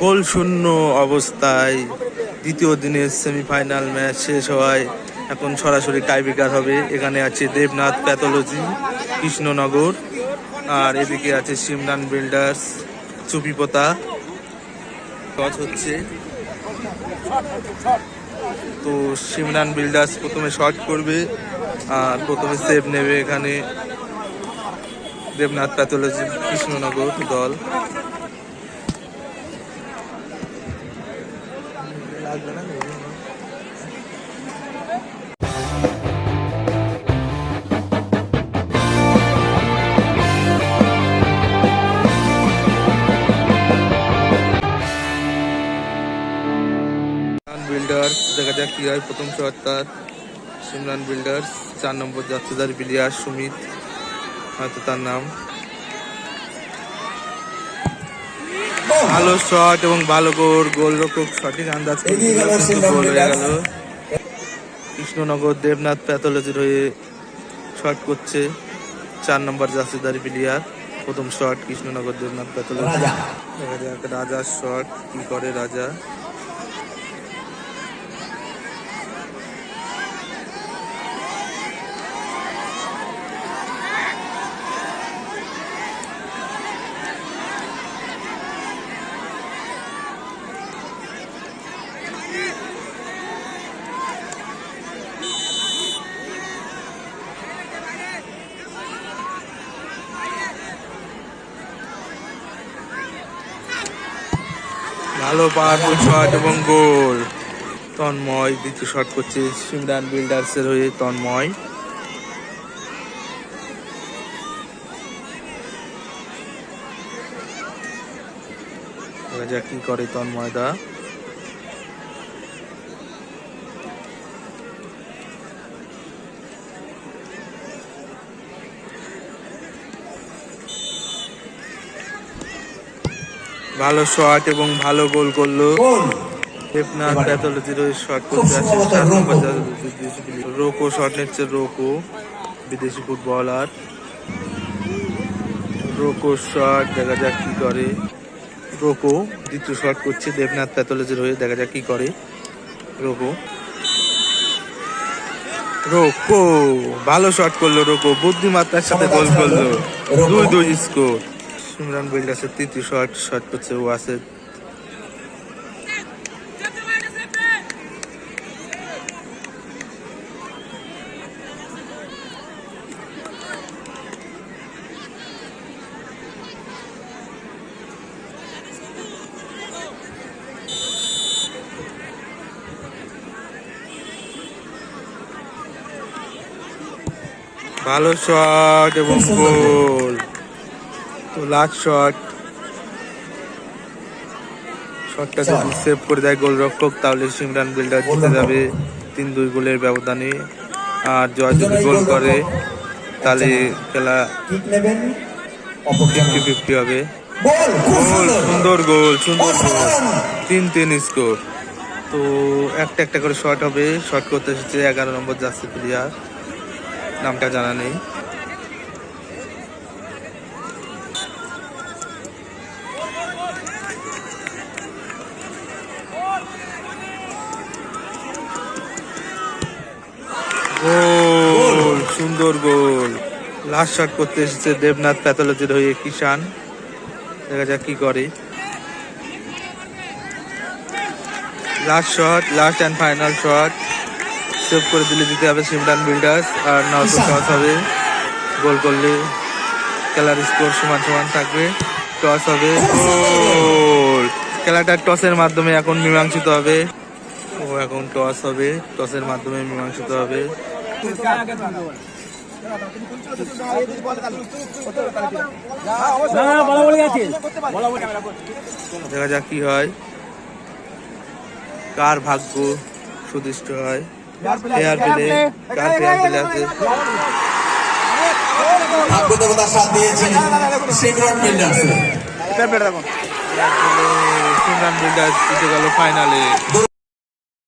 গোল শূন্য অবস্থায় দ্বিতীয় দিনের সেমিফাইনাল ম্যাচ শেষ হওয়ায় এখন সরাসরি টাইব্রেকার হবে। এখানে আছে দেবনাথ প্যাথোলজি কৃষ্ণনগর, আর এদিকে আছে সিমরান বিল্ডার্স চুপিপোতা। টস হচ্ছে। তো সিমরান বিল্ডার্স প্রথমে শট করবে, আর প্রথমে সেভ নেবে এখানে দেবনাথ প্যাথোলজি কৃষ্ণনগর দল। বিল্ডার্স দেখা যাক কি প্রথম শট তার সিমরান বিল্ডার্স চার নম্বর যাত্রীদার প্লেয়ার সুমিত, হয়তো তার নাম। ভালো শট এবং ভালো গোল গোলরক্ষক সঠিক আন্দাজ গেল হয়ে গেল। কৃষ্ণনগর দেবনাথ প্যাথোলজির হয়ে শট করছে চার নম্বর জাসিদারি প্লেয়ার প্রথম শট কৃষ্ণনগর দেবনাথ প্যাথোলজি রাজা। দেখা যাক রাজার শট কি করে রাজা। ভালো পাওয়ারফুল শট এবং গোল তন্ময়, দ্বিতীয় শট করছে সিমরান বিল্ডার্সের হয়ে তন্ময়। কি করে তন্ময় দা। ভালো শট এবং ভালো গোল করল। দেবনাথ। প্যাথোলজির শট করতে নম্বর রোকো। শট নিচ্ছে রোকো বিদেশি ফুটবলার রোকো শট দেখা যাক কি করে। রোকো দ্বিতীয় শট করছে দেবনাথ প্যাথোলজির হয়ে দেখা যাক কি করে। রোকো। রোকো ভালো শট করল রোকো বুদ্ধিমাত্রার সাথে গোল করল। দুই দুই স্কোর সিমরান বিল্ডার্সের তৃতীয় শট শট করছে ওয়াসেদ ভালো শট এবং গোল। তো লাস্ট শট শটটা যদি সেভ করে দেয় গোলরক্ষক তাহলে সিমরান বিল্ডার জিতে যাবে। তিন দুই গোলের ব্যবধানে। আর জয় যদি গোল করে তাহলে খেলা কিক ফিফটি ফিফটি হবে। গোল সুন্দর। সুন্দর গোল সুন্দর গোল। তিন তিন স্কোর তো একটা একটা করে শট হবে। শট করতে এসেছে এগারো নম্বর জার্সি প্লেয়ার নামটা জানা নেই। সুন্দর গোল। লাস্ট শট করতে এসেছে দেবনাথ প্যাথোলজির হয়ে কিষান দেখা যাক কি করে। Last shot last and final shot save করে দিলে দিতে হবে সিমরান বিল্ডার্স আর নয়তো টস হবে। গোল করলে খেলার স্কোর সমান সমান থাকবে। টস হবে। গোল খেলাটা টসের মাধ্যমে এখন মীমাংসিত হবে। ও এখন টস হবে। টসের মাধ্যমে মীমাংসিত হবে। দেখা যাক কি হয় কার ভাগ্য সুদৃষ্ট হয় ফেয়ার পেলে কার ফেয়ার পেলে আছে ভাগ্য দেবতার সাথ দিয়েছেন সিমরন বিল্ডার্স সিমরান বিল্ডার্স জিতে গেল ফাইনালে